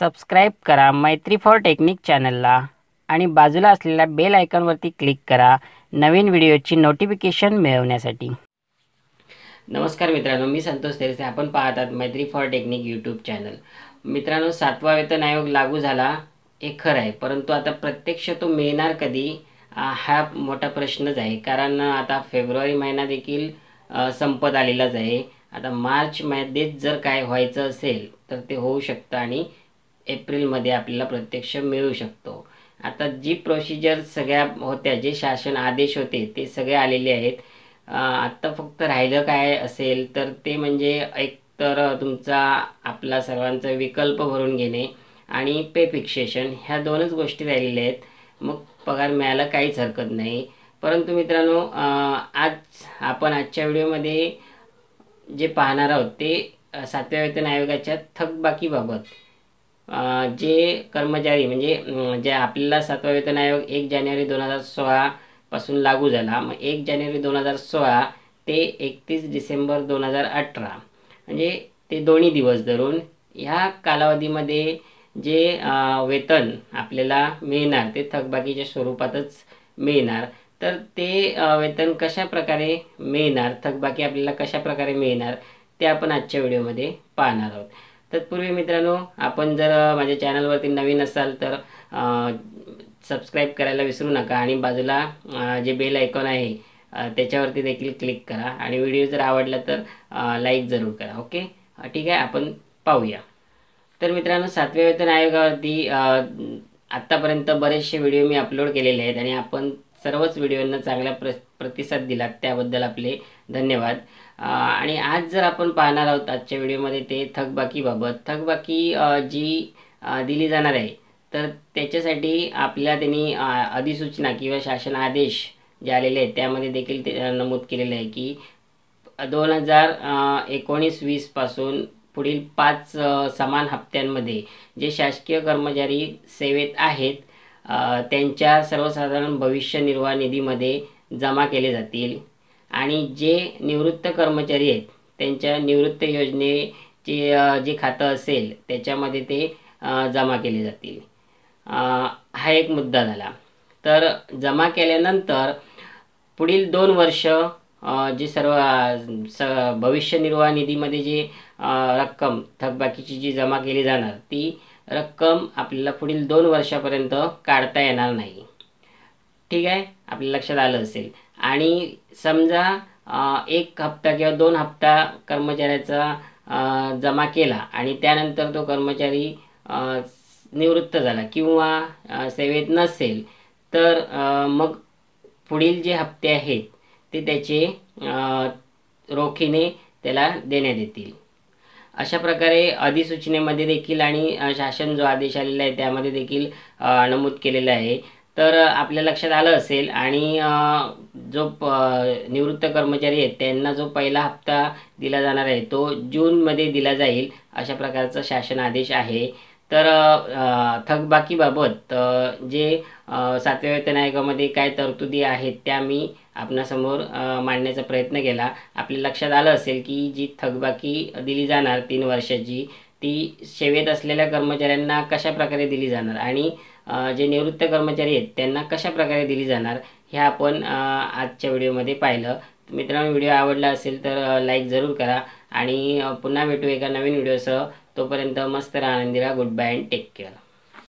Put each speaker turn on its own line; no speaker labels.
Subscribe करा मैत्री for technique चॅनलला आणि बाजूला असलेल्या बेल आयकॉनवरती क्लिक करा नवीन व्हिडिओची नोटिफिकेशन मिळवण्यासाठी. नमस्कार मित्रांनो मी संतोष तेरसे. आपण पाहतात मैत्री फॉर टेक्निक यूट्यूब चॅनल. मित्रांनो सातवा वेतन आयोग लागू झाला हे खरं आहे परंतु आता प्रत्यक्ष तो मिळणार कधी? हा मोठा प्रश्नच आहे. कारण आता फेब्रुवारी महिना देखील संपत आलेलाच आहे. आता मार्चमध्येच जर काय व्हायचं असेल तर ते होऊ शकतं आणि एप्रिलमध्ये आपल्याला प्रत्यक्ष मिळू शकतो. आता जी प्रोसिजर सगळ्या होत्या जे शासन आदेश होते ते सगळे आलेले आहेत. आत्ता फक्त राहिलं काय असेल तर ते म्हणजे एक तर तुमचा आपला सर्वांचा विकल्प भरून घेणे आणि पे फिक्सेशन ह्या दोनच गोष्टी राहिलेल्या आहेत. मग पगार मिळायला काहीच हरकत नाही. परंतु मित्रांनो आज आपण आजच्या व्हिडिओमध्ये जे पाहणार आहोत ते सातव्या वेतन आयोगाच्या थकबाकीबाबत जे कर्मचारी म्हणजे जे आपल्याला सातवा वेतन आयोग एक जानेवारी दोन हजार सोळापासून लागू झाला मग एक जानेवारी दोन हजार सोळा ते एकतीस डिसेंबर दोन हजार अठरा. म्हणजे ते दोन्ही दिवस धरून ह्या कालावधीमध्ये जे वेतन आपल्याला मिळणार ते थकबाकीच्या स्वरूपातच मिळणार. तर ते वेतन कशा प्रकारे मिळणार थकबाकी आपल्याला कशा प्रकारे मिळणार ते आपण आजच्या व्हिडिओमध्ये पाहणार आहोत. तत्पूर्वी मित्रांनो आपण जर माझ्या चॅनलवरती नवीन असाल तर सबस्क्राईब करायला विसरू नका आणि बाजूला जे बेल आयकॉन आहे त्याच्यावरती देखील क्लिक करा आणि व्हिडिओ जर आवडला तर लाईक जरूर करा ओके ठीक आहे आपण पाहूया. तर मित्रांनो सातव्या वेतन आयोगावरती आत्तापर्यंत बरेचसे व्हिडिओ मी अपलोड केलेले आहेत आणि आपण सर्वच व्हिडिओंना चांगला प्र प्रतिसाद दिलात त्याबद्दल आपले धन्यवाद. आणि आज जर आपण पाहणार आहोत आजच्या व्हिडिओमध्ये ते थकबाकीबाबत. थकबाकी जी दिली जाणार आहे तर त्याच्यासाठी आपल्या त्यांनी अधिसूचना किंवा शासन आदेश जे आलेले आहेत त्यामध्ये देखील ते नमूद केलेलं आहे की दोन हजार एकोणीस वीसपासून पुढील पाच समान हप्त्यांमध्ये जे शासकीय कर्मचारी सेवेत आहेत त्यांच्या सर्वसाधारण भविष्य निर्वाह निधीमध्ये जमा केले जातील. आणि जे निवृत्त कर्मचारी आहेत त्यांच्या निवृत्त योजनेचे जे खातं असेल त्याच्यामध्ये ते जमा केले जातील. हा एक मुद्दा झाला. तर जमा केल्यानंतर पुढील दोन वर्ष जे सर्व स भविष्य निर्वाह निधीमध्ये जे रक्कम थकबाकीची जी जमा केली जाणार ती रक्कम आपल्याला पुढील दोन वर्षापर्यंत काढता येणार नाही. ठीक आहे? आपल्या लक्षात आलं असेल. आणि समजा एक हप्ता किंवा दोन हप्ता कर्मचाऱ्याचा जमा केला आणि त्यानंतर तो कर्मचारी निवृत्त झाला किंवा सेवेत नसेल तर मग पुढील जे हप्ते आहेत ते त्याचे रोखीने त्याला देण्यात येतील. अशा प्रकारे अधिसूचनेमध्ये देखील आणि शासन जो आदेश आलेला आहे त्यामध्ये देखील नमूद केलेलं आहे. तर आपल्या लक्षात आलं असेल आणि जो प निवृत्त कर्मचारी आहेत त्यांना जो पहिला हप्ता दिला जाणार आहे तो जूनमध्ये दिला जाईल अशा प्रकारचा शासन आदेश आहे. तर थकबाकीबाबत जे सातव्या वेतन आयोगामध्ये काय तरतुदी आहेत त्या मी आपणासमोर मांडण्याचा प्रयत्न केला. आपल्या लक्षात आलं असेल की जी थकबाकी दिली जाणार तीन वर्षाची ती सेवेत असलेल्या कर्मचाऱ्यांना कशा प्रकारे दिली जाणार आणि जे निवृत्त कर्मचारी आहेत त्यांना कशा प्रकारे दिली जाणार हे आपण आजच्या व्हिडिओमध्ये पाहिलं. मित्रांनो व्हिडिओ आवडला असेल तर लाईक जरूर करा आणि पुन्हा भेटू एका नवीन व्हिडिओसह. तोपर्यंत मस्त राहा आनंदी good bye and take care.